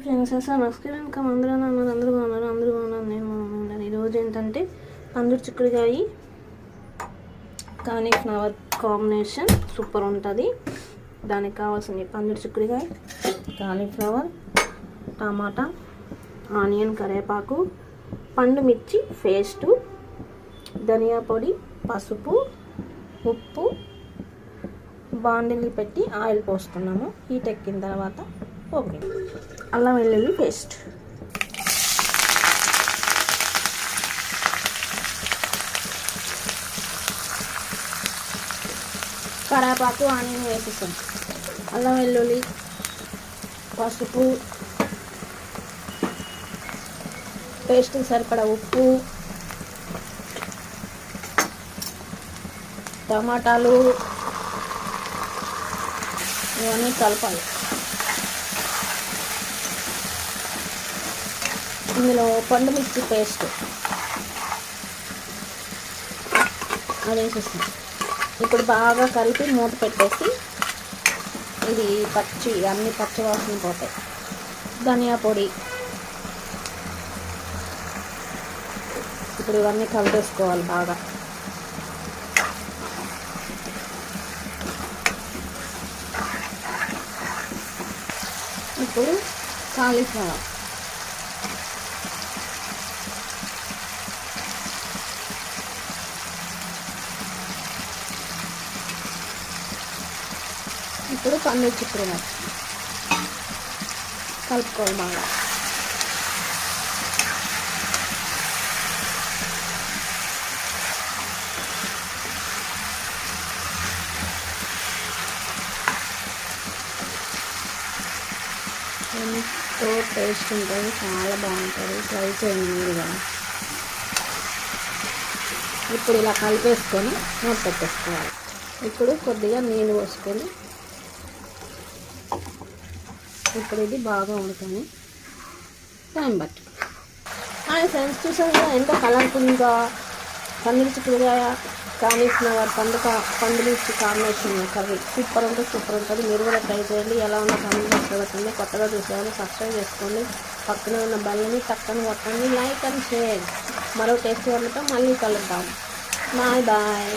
Friends అసలు నమస్కారం ఇంకా అందరూ అన్నారు. అందరూ బాగున్నారు అందరూ బాగున్నారు. నేను బాగున్నాను. ఈరోజు ఏంటంటే పందురు చిక్కుడుకాయ కాలీఫ్లవర్ కాంబినేషన్ సూపర్ ఉంటుంది. దానికి కావాల్సింది పందురు చిక్కుడుకాయ కాలీఫ్లవర్ టమాటా ఆనియన్ కరివేపాకు పండు మిర్చి పేస్టు ధనియా పొడి పసుపు ఉప్పు బాండిల్ని పెట్టి ఆయిల్ పోసుకున్నాము. హీట్ ఎక్కిన తర్వాత ఓకే. అల్లం వెల్లుల్లి పేస్ట్. కరాపాకు ఆనియన్ వేసేసాం. అల్లం వెల్లుల్లి పసుపు పేస్ట్ సరిపడా ఉప్పు టమాటాలు ఇవన్నీ కలపాలి. ఇందులో పండు మిర్చి పేస్ట్. అది వేసేస్తాం. ఇప్పుడు బాగా కలిపి మూత పెట్టేసి ఇది పచ్చి అన్ని పచ్చి వాసన పోతాయి. ధనియా పొడి. ఇప్పుడు ఇవన్నీ కలిపేసుకోవాలి బాగా. ఇప్పుడు కాలీఫ్లవర్. ఇప్పుడు పన్నీర్ చిక్కుడు కలుపుకోవాలి బాగా. ఎంతో టేస్ట్ ఉంటుంది చాలా బాగుంటుంది. ట్రై చేయండి మీరు కూడా ఇప్పుడు ఇలా కలిపేసుకొని మూత పెట్టేసుకోవాలి. ఇప్పుడు కొద్దిగా నీళ్ళు పోసుకొని ఇప్పుడు ఇది బాగా ఉడకని టైం బట్టి హాయ్ ఫ్రెండ్స్ చూసారు కదా ఎంత కలర్ఫుల్గా పందిరి చిక్కుడుకాయ కాలీఫ్లవర్ పండుగ పండుగ కాంబినేషన్ కర్రీ. సూపర్ ఉంటుంది సూపర్ ఉంటుంది. మీరు కూడా ట్రై చేయండి. ఎలా ఉన్న కామెంట్ పెట్టండి కొత్తగా చూసేవాళ్ళు సబ్స్క్రైబ్ చేసుకోండి. పక్కన ఉన్న బల్లని చక్కని కొట్టండి. లైక్ అండ్ షేర్ మరో టేస్ట్ వాళ్ళతో మళ్ళీ కలుద్దాం. Bye bye